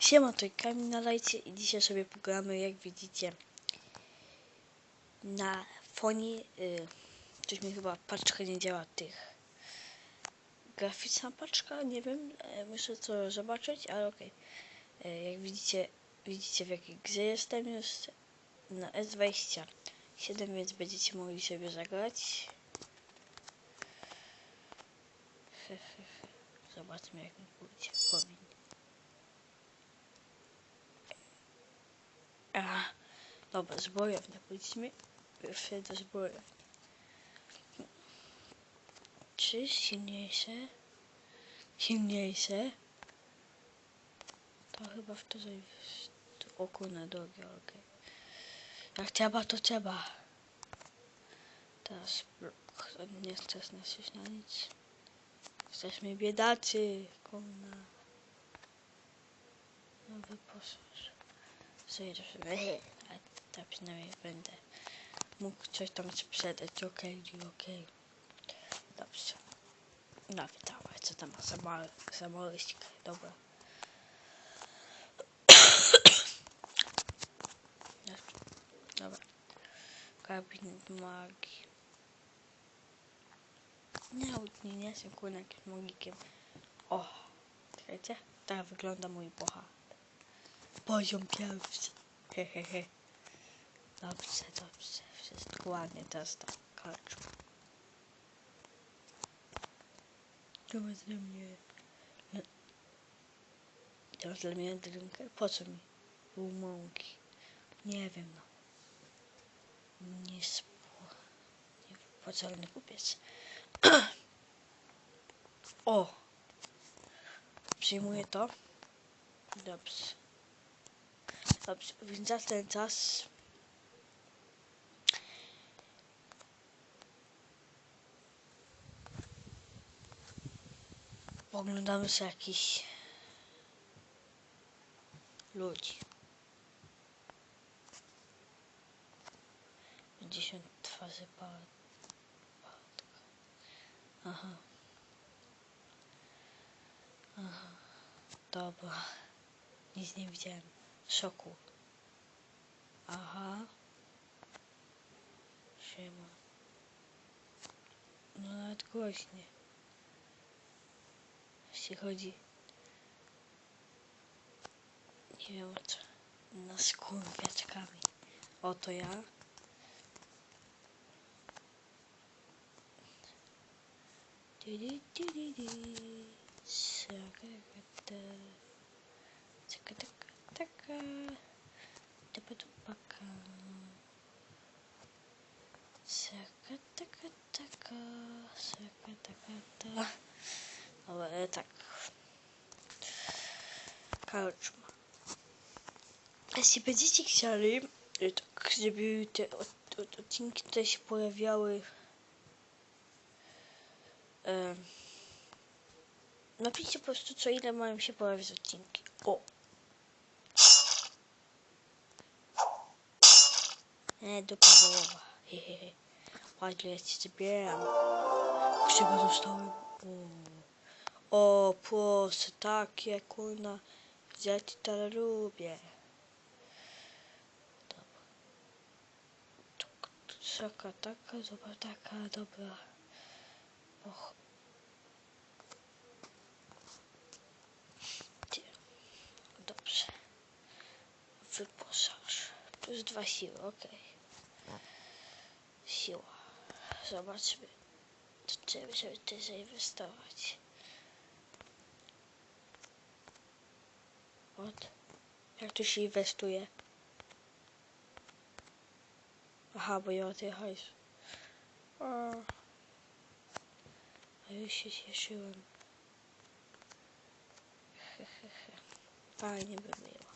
Siema, to Kamil na lajcie i dzisiaj sobie pogramy, jak widzicie, na fonie. Y, coś mi chyba paczka nie działa tych. Graficzna paczka, nie wiem, e, muszę to zobaczyć, ale okej. E, Jak widzicie, widzicie w jakiej grze jestem już na S27, więc będziecie mogli sobie zagrać. Zobaczmy jak mi pójdzie. Powinien. A, dobra, zbrojownia. Pójdźmy jeszcze do zbrojowni. Czy silniejsze? Silniejsze? To chyba w to zajść. Oku na drogę, okej. Jak trzeba, to trzeba. Teraz blok. Nie chcesz nas już na nic. Jesteśmy biedacy, kurna. No wyposaż. Sobie. A tak przynajmniej będę mógł coś tam sprzedać. Okej, okej. Dobrze. No dawaj, co tam małe ścikę. Dobra. Dobra. Gabinet magii. Nie, nie, nie jestem kurna jakimś magikiem. O, czekajcie. Tak wygląda mój bohater. Poziom pierwszy. Hehehe. Dobrze, dobrze. Wszystko ładnie teraz tak. Karcz. To dla mnie... To dla mnie drinkę? Po co mi? Pół mąki. Nie wiem, no. Nie spo... Niewypłacalny kupiec. o! Przyjmuję to. Dobrze. Dobrze, więc za ten czas oglądamy sobie jakiś ludzi. 50 twarzy. Aha. Aha. Dobra. Nic nie widziałem. Szoku. Aha. Siema. No nawet głośniej. Jeśli chodzi... Nie wiem co. Na skórę kwiatkami. Oto ja. Di-di-di-di-di. Sakakata. Sakataka. Tupa-tupaka. Sakatakataka. Sakatakata. Ale tak. Karczma. Jeśli będziecie chcieli, y, tak, żeby te od- od- odcinki tutaj się pojawiały em, napiszcie po prostu co ile mają się pojawić odcinki. Nie, dupa wołowa. Ładnie ja ci zabieram. Krzywa dostałem. O, proszę, takie kurna. Ja ci to lubię. Taka, taka, dobra, taka, dobra. Och. Dobrze. Wyposaż. Plus dwa siły, okej. Siła. Zobaczmy. Trzeba sobie też zainwestować. What? Jak to się inwestuje? Aha, bo ja o tej hajs. A. Już się cieszyłem. Fajnie by było.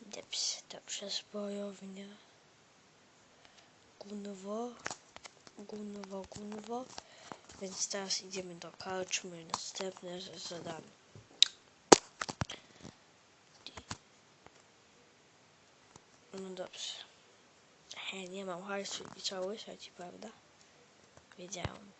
Dobrze, dobrze, zbrojownia. Gunwo. Gunwo, gunwo. Więc teraz idziemy do karczmy. Następne zadanie. No dobrze. He, nie mam hajsu i trzeba łysać, prawda? Wiedziałem.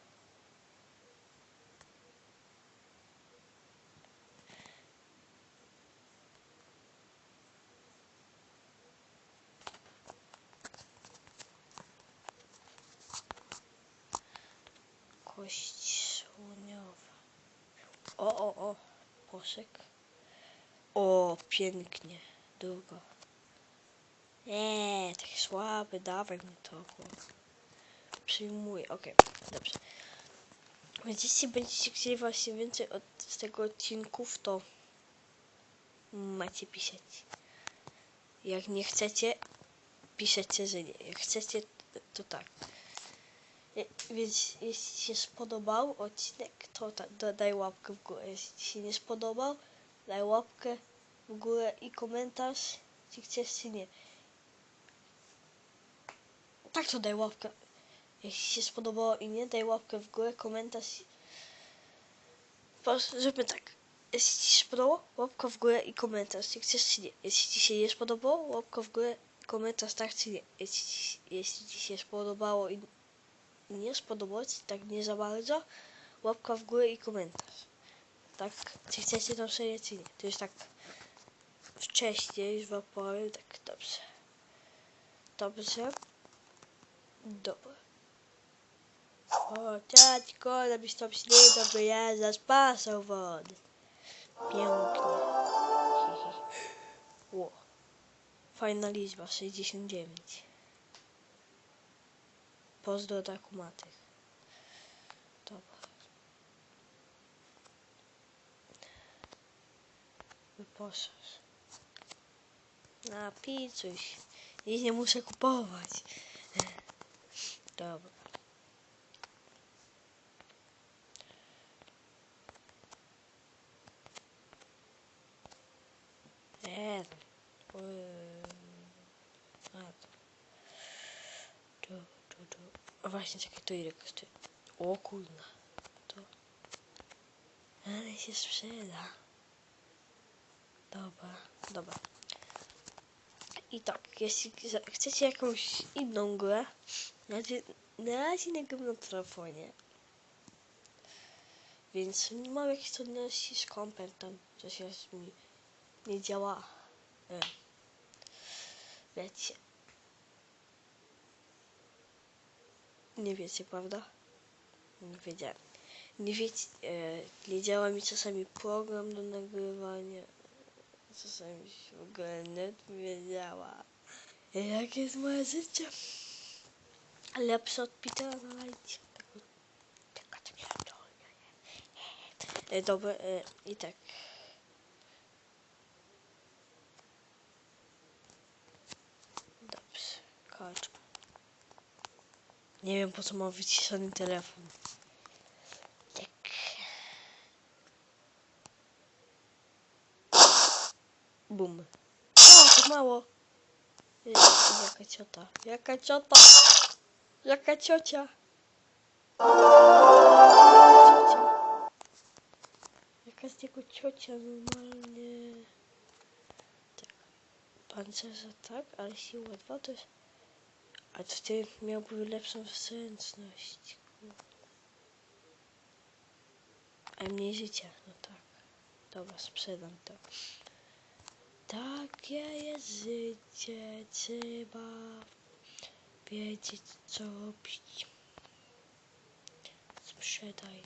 O, o, o. Posek. O, pięknie. Długo. Nie, tak słaby, dawaj mi to. Przyjmuję, okej, dobrze. Więc jeśli będziecie chcieli właśnie więcej od z tego odcinków, to macie pisać. Jak nie chcecie, piszecie, że nie. Jak chcecie, to tak. Je- Więc jeśli się spodobał odcinek, to daj łapkę w górę. Jeśli się nie spodobał, daj łapkę w górę i komentarz, czy chcesz, czy nie. Tak to daj łapkę. Jeśli się spodobało i nie, daj łapkę w górę, komentarz. Po prostu zróbmy tak. Jeśli ci się spodobało, łapka w górę i komentarz, czy chcesz, czy nie. Jeśli ci się nie spodobało, łapka w górę, komentarz, tak, czy nie. Jeśli, jeśli ci się spodobało i nie spodobało ci tak nie za bardzo, łapka w górę i komentarz. Tak, czy chcecie tą serię, czy nie. To jest tak wcześniej, już wam powiem, tak dobrze. Dobrze. Dobra. O, ciaćko, żebyś tam śniegał, bo ja zaspasał wody. Pięknie. Ło. Fajna liczba, 69. Pozdro dla kumatych. Dobra. Wyposaż. Na picuś. Nic nie muszę kupować. Dobra. Eee. Eee. A to. Tu, tu, tu. A właśnie, czekaj, to ile kosztuje? O kurna. To. Ale się sprzeda. Dobra, dobra. I tak, jeśli chcecie jakąś inną grę, na razie, na razie nie gram na telefonie. Więc nie mam jakichś trudności z kompem, tam coś mi nie działa. E. Wiecie. Nie wiecie, prawda? Nie wiedziałem. Nie wiecie, e, nie działa mi czasami program do nagrywania. Czasami w ogóle net nie działa. Jak jest moje życie? Lepsze od Petera na lajcie. To dobra, e, i tak. Dobrze, kończę. Nie wiem po co mam wyciszony telefon. Tak. Bum. O, to mało. Jezu, Jaka ciota. Jaka ciota. Jaka ciocia. Ciocia. Jaka z niego ciocia normalnie. Tak. Pancerza tak, ale siła 2 to jest... A to ty miałby lepszą kurde. A mniej życia, no tak. Dobra, sprzedam to. Takie jest życie, trzeba wiedzieć co robić. Sprzedaj.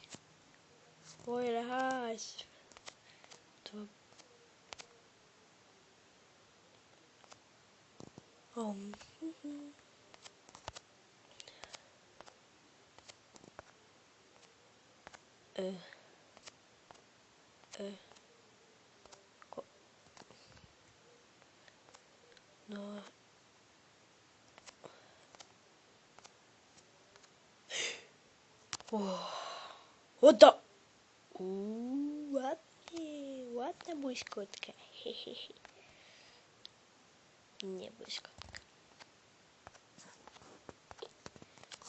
O ile. To... O. mhm. E. E. Ko. No. O. What the? Uuu, ładnie, ładna błyskotka. Hehehe. Nie błyskotka.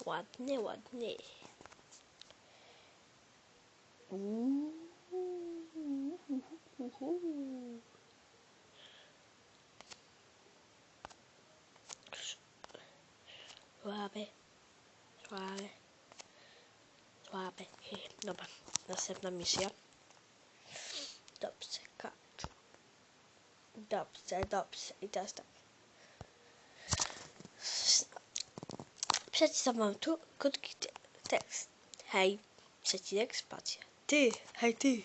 Ładnie, ładnie. Uuu. Słabe. Słabe. Hehe. Dobra, następna misja. Dobrze. Dobrze, dobrze. I teraz tak. Przeczytam tu krótki te- tekst. Hej, przecinek, spacja. Ty, hej ty,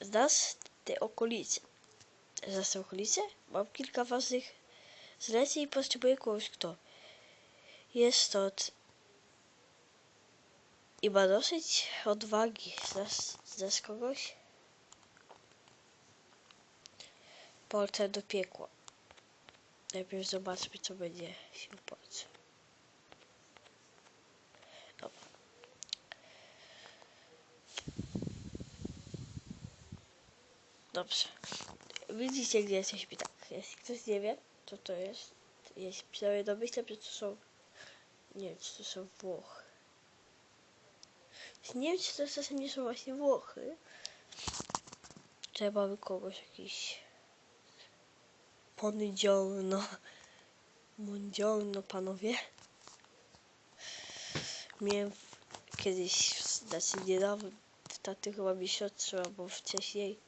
znasz te okolice? Znasz te okolice? Mam kilka ważnych zleceń i potrzebuję kogoś, kto jest stąd i ma dosyć odwagi. Znasz, znasz kogoś? Portret do piekła. Najpierw zobaczmy, co będzie się. Dobra. Dobrze. Widzicie, gdzie jesteśmy tak. Jeśli ktoś nie wie, co to jest, jeśli przynajmniej domyślam, że to są... Nie wiem, czy to są Włochy. Nie wiem, czy to czasem nie są właśnie Włochy. Trzeba mamy kogoś jakiś... Buongiorno. Buongiorno, panowie. Miałem kiedyś, znaczy niedawno, taty chyba miesiąc albo wcześniej,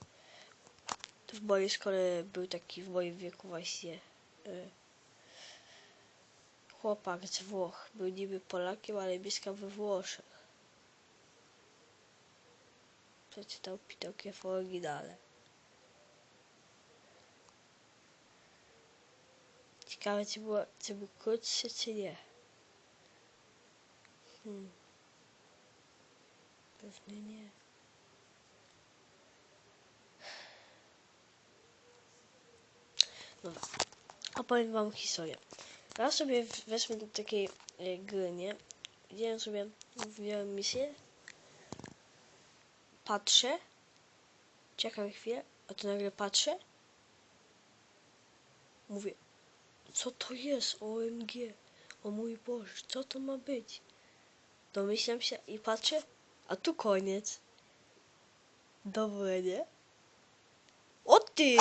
w mojej szkole był taki w moim wieku właśnie y, chłopak z Włoch. Był niby Polakiem, ale mieszkał we Włoszech. Przeczytał Pinokio w oryginale. Ciekawe, czy, było, czy był krótszy, czy nie. Hmm. Pewnie nie. Dobra. Opowiem wam historię. Raz sobie weszłem do takiej e, gry, nie? Wziąłem sobie, wziąłem misję. Patrzę. Czekam chwilę, a tu nagle patrzę. Mówię, co to jest? OMG. O mój Boże, co to ma być? Domyślam się i patrzę, a tu koniec. Dobre, nie? O ty!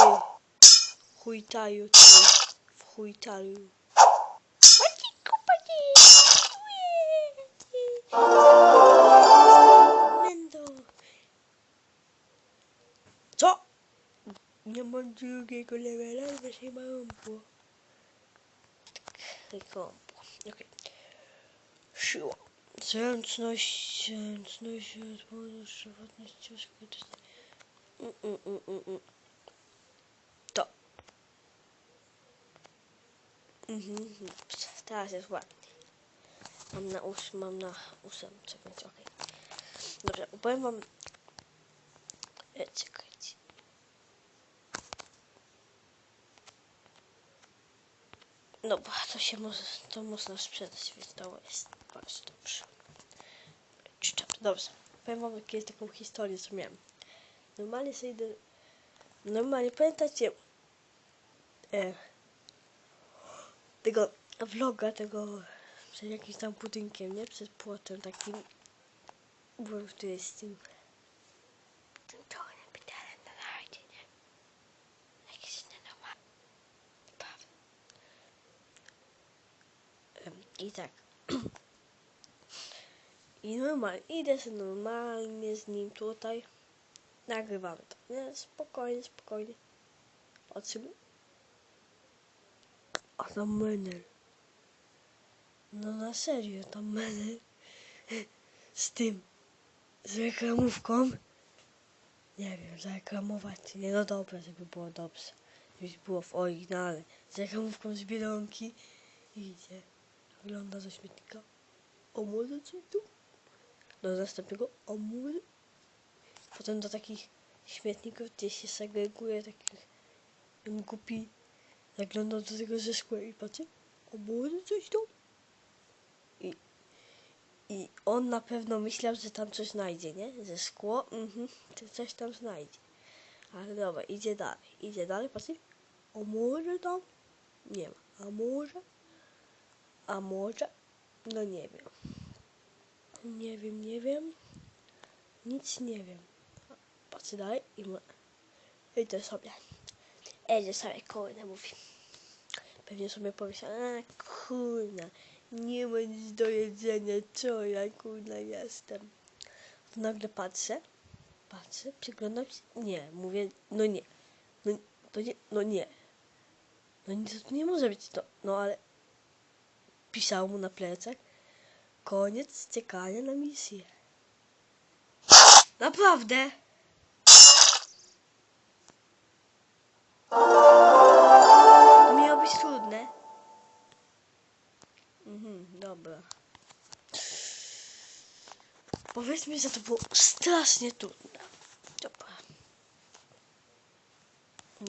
Chujtaju, ty. W chujtaju. Mendo. Mam drugiego levela, bo się mam było. Tylko, okej. Siła. Zręczność, zręczność, odporność, przewodność, ciężko. Mm, mm, mm, mm, mm. To. Mhm, mhm. teraz jest ładnie. Mam na ós, mam na ósemce, więc okej. Dobrze, opowiem wam... E, czekajcie. Dobra, to się to można sprzedać, więc to jest bardzo dobrze. Dobrze, powiem wam jakąś taką historię, co miałem. Normalnie sobie idę... Normalnie, pamiętacie... E, tego vloga, tego przed jakimś tam budynkiem, nie? Przed płotem takim. Byłem tutaj z tym czarnym Peterem na rajdzie, nie? Jakiś nienormalny. Naprawdę. Em, I tak. I normalnie, idę sobie normalnie z nim tutaj. Nagrywamy to. Nie, spokojnie, spokojnie. O czym? A tam menel. No na serio, tam menel. Z tym. Z reklamówką. Nie wiem, zareklamować. Nie, no dobra, żeby było dobrze. Żeby było w oryginale. Z reklamówką z Biedronki. Idzie. Wygląda ze śmietnika. O coś tu? Do następnego. O może. Potem do takich śmietników, gdzie się segreguje takich głupi. Zaglądał do tego ze szkła i patrzy. O może coś tu? I, I on na pewno myślał, że tam coś znajdzie, nie? Ze szkło, mhm, to coś tam znajdzie. Ale dobra, idzie dalej. Idzie dalej, patrzy. O może tam? Nie ma. A może? A może? No nie wiem. Nie wiem, nie wiem. Nic nie wiem. Patrzę dalej i ma... Idę sobie. Idzie sobie kurde mówi. Pewnie sobie pomyślał, a kurna, nie ma nic do jedzenia, co ja kurna jestem. To nagle patrzę, patrzę, przyglądam się, nie, mówię, no nie, no, to nie, no nie. No nie, to nie może być to, no ale pisał mu na plecach, koniec czekania na misję. Naprawdę? To miało być trudne. Mhm, dobra. Powiedzmy, że to było strasznie trudne. Dobra.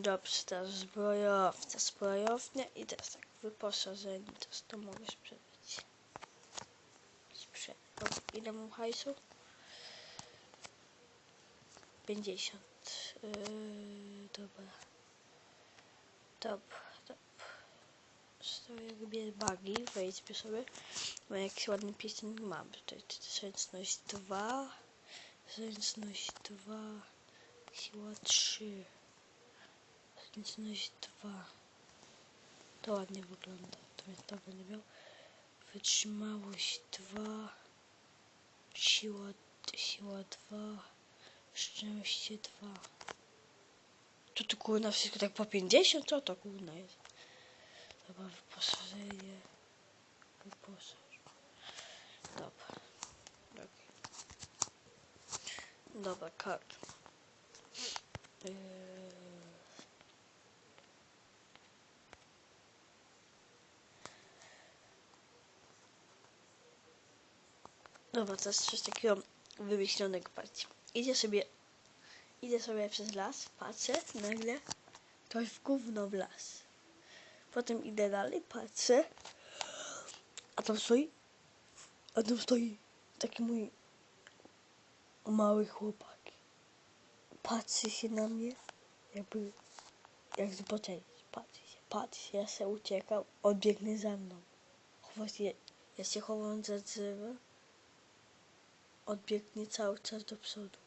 Dobrze, teraz zbrojowca, zbrojownia i teraz tak, wyposażenie, teraz to mogę sprzedać. Sprzedać. Ile mam hajsu? 50. Yy, dobra. Dobra, dobra. Stoję, robię bugi, wejdźmy sobie. Bo jakiś ładny pieśń mam. Tutaj zręczność 2, zręczność 2, siła 3, zręczność 2. To ładnie wygląda. To jest to będę miał. Wytrzymałość 2, siła, siła 2, szczęście 2. To tu kurna wszystko tak po 50? Co to kurna jest? Dobra, wyposażenie. Wyposaż. Dobra. Dobra, kart. Yy... Dobra, to jest coś takiego wymyślonego, patrzcie. Idzie sobie, idę sobie przez las, patrzę, nagle ktoś w gówno w las. Potem idę dalej, patrzę, a tam stoi, a tam stoi taki mój mały chłopak. Patrzy się na mnie, jakby, jak zobaczyć, patrzy się, patrzy się, ja się uciekał, on za mną. Chowa ja się chowam za drzewem, on biegnie cały czas do przodu.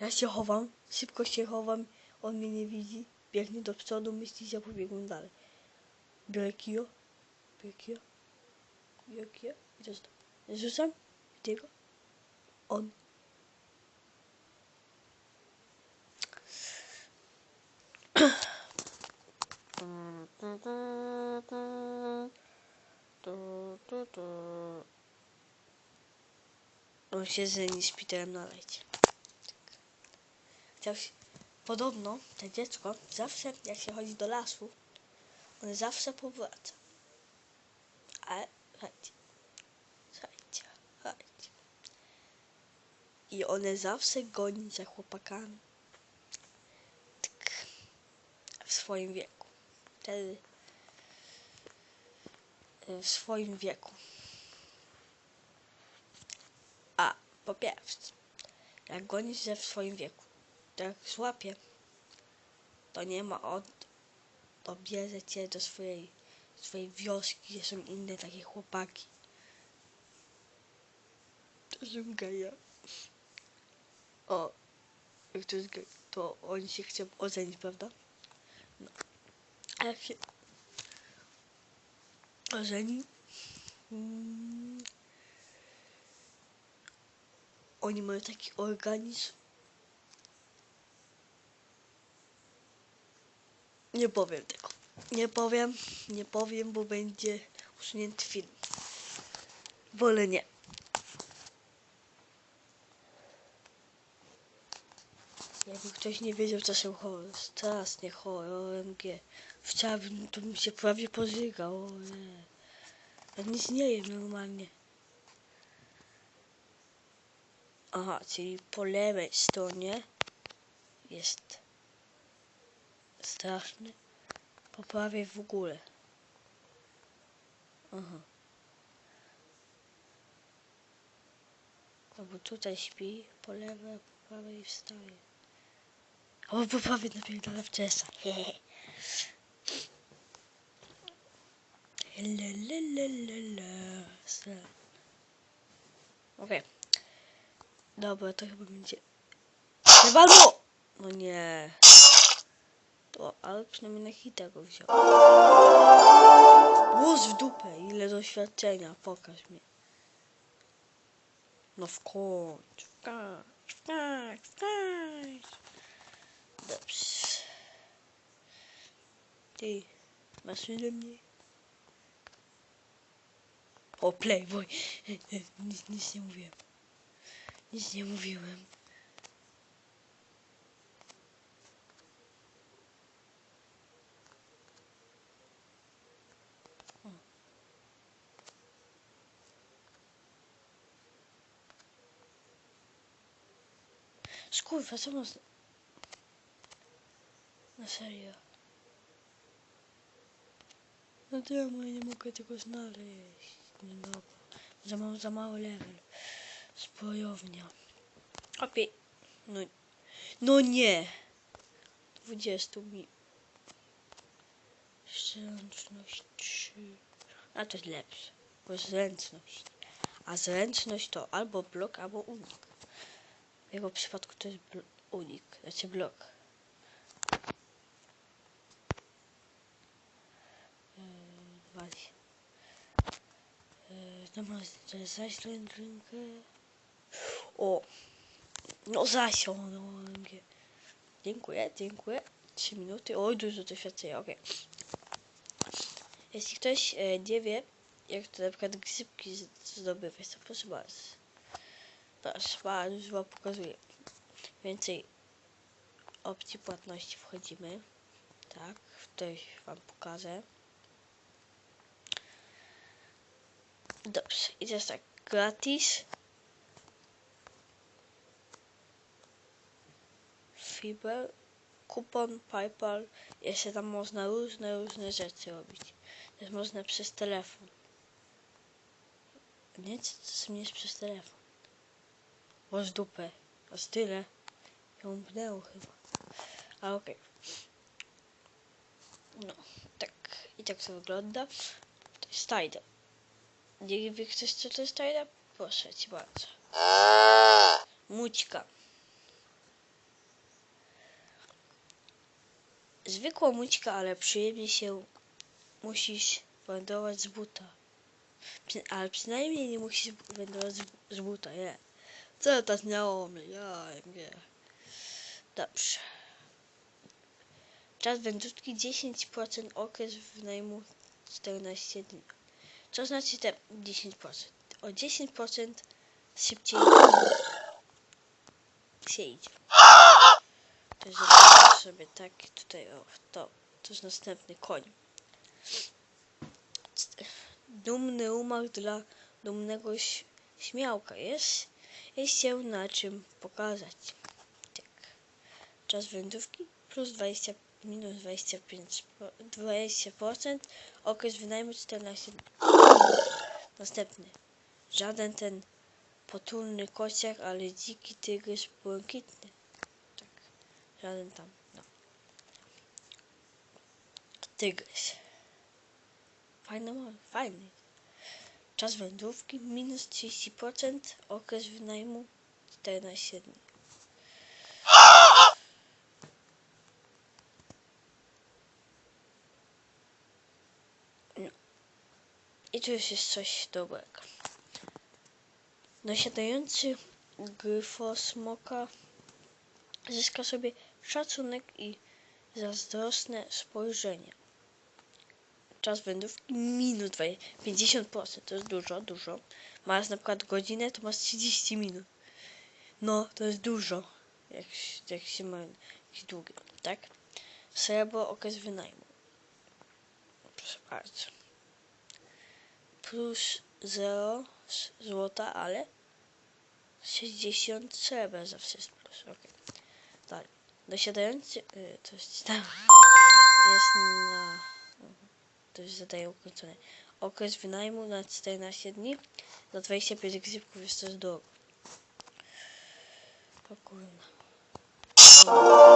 Ja się chowam, szybko się chowam, on mnie nie widzi, biegnie do przodu, myśli, że pobiegłem dalej. Biorę kijo, biorę biorę i to to. Rzucam, widzę go, on. On się żeni z Peterem na lecie. Chciał się... Podobno to dziecko zawsze jak się chodzi do lasu, on zawsze powraca. Ale słuchajcie, słuchajcie, słuchajcie. I one zawsze goni za chłopakami. Tak. W swoim wieku. Wtedy w swoim wieku. A po pierwsze, jak gonisz się w swoim wieku, to jak złapie, to nie ma od to bierze cię do swojej, swojej wioski, gdzie są inne takie chłopaki. To są geje. O, jak to jest gej, to oni się chcą ocenić, prawda? No. A jak się ożeni, mm, oni mają taki organizm, Nie powiem tego. Nie powiem, nie powiem, bo będzie usunięty film. Wolę nie. Jakby ktoś nie wiedział, się chory, strasznie chory, OMG. Chciałbym, to bym się prawie pożygał, o. Ja nic nie jem normalnie. Aha, czyli po lewej stronie jest straszny. Po prawej w ogóle. Aha. Albo tutaj śpi, po lewej, a po prawej wstaje. Albo po prawej napierdala w czesa. Hehe. Lalalala. Okej. Dobra, to chyba będzie... Chyba no! No nie. To, ale przynajmniej na hita go wziął. Głos w dupę, ile doświadczenia, pokaż mi. No w końcu, w końcu, w końcu, w końcu. Dobrze. Ty, masz ile mnie? O, playboy. Nic, nic nie mówiłem. Nic nie mówiłem. Skurwa, co masz... Na serio. No czemu ja nie mogę tego znaleźć? No dobra, za, mam, za mały level. Zbrojownia. Opie... No... No nie! 20 mi... Zręczność 3... A to jest lepsze. Bo jest zręczność. A zręczność to albo blok, albo unik. W jego przypadku to jest unik, znaczy blok. Yy, to ma zaś rękę. O! No zasiął, no. Dziękuję, dziękuję. 3 minuty. Oj, dużo doświadczenia, okej. Jeśli ktoś e, nie wie, jak to na przykład grzybki zdobywać, to proszę bardzo. Proszę bardzo, już wam pokazuję. Więcej opcji płatności wchodzimy. Tak, tutaj wam pokażę. Dobrze, i teraz tak, gratis. Fiber, kupon, PayPal. Jeszcze tam można różne, różne rzeczy robić. Też można przez telefon. Nie, co mnie jest przez telefon. O z dupę. A z tyle. Ją bnęło chyba. A okej. No, tak. I tak to wygląda. To jest Tider. Nie wie ktoś co to jest Tider? Proszę ci bardzo. Mućka. Zwykła mućka, ale przyjemnie się musisz wędrować z buta. Przy, ale przynajmniej nie musisz wędrować z, z buta, nie. Co to znajomy? Ja nie. Dobrze. Czas wędrówki 10%, okres wynajmu 14 dni. Co znaczy te 10%? O 10% szybciej się idzie. To jest sobie taki tutaj, o, to, to jest następny koń. Dumny umarł dla dumnego śmiałka. Jest, jest się na czym pokazać. Tak. Czas wędrówki plus 20 minus 25 po- 20%. Okres wynajmu 14 dni. Następny. Żaden ten potulny kociak, ale dziki tygrys błękitny. Tak. Żaden tam. Tygrys. Fajny, ma- fajny. Czas wędrówki minus 30%, okres wynajmu 14 dni. No. I tu już jest coś dobrego. Nasiadający gryfosmoka zyska sobie szacunek i zazdrosne spojrzenie. Czas wędrówki minut 20, 50%, to jest dużo, dużo. Masz na przykład godzinę, to masz 30 minut. No, to jest dużo, jak, jak się ma jakieś długie, tak? Srebro, okres wynajmu. Proszę bardzo. Plus 0 z- złota, ale 60 srebra zawsze jest plus, okej. Dalej. Dosiadający, y, to jest tam, jest na, to już zadaję ukończone. Okres wynajmu na 14 dni, za 25 grzybków jest to drogo. O.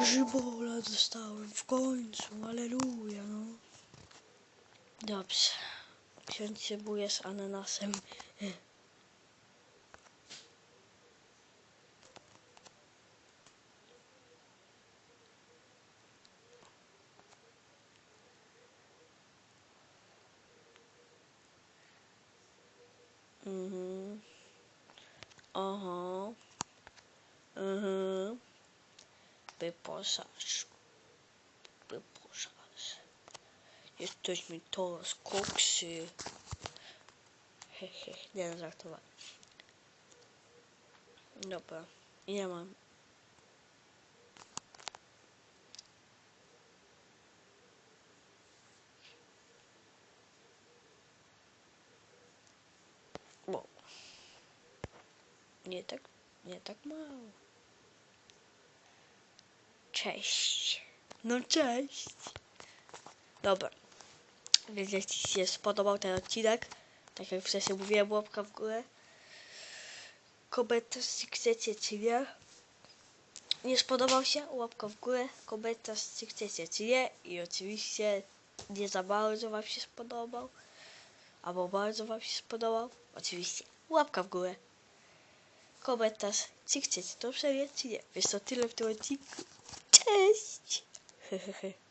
Grzybola dostałem w końcu, aleluja, no. Dobrze. Ksiądz się buje z ananasem. Mhm. Aha. Mhm. Wyposaż. Wyposaż. Jesteś mi to z koksy. Hehe, nie żartowałem. Dobra, ile mam? Nie tak Nie tak mało. Cześć. No cześć. Dobra. Więc jeśli się spodobał ten odcinek, tak jak wcześniej mówiłem, łapka w górę. Komentarz, czy chcecie, czy nie. Nie spodobał się? Łapka w górę. Komentarz, czy chcecie, czy nie. I oczywiście nie za bardzo Wam się spodobał. Albo bardzo Wam się spodobał. Oczywiście łapka w górę. Komentarz, czy chcecie to przejąć, czy nie. Wiesz co, tyle w tym odcinku. Cześć!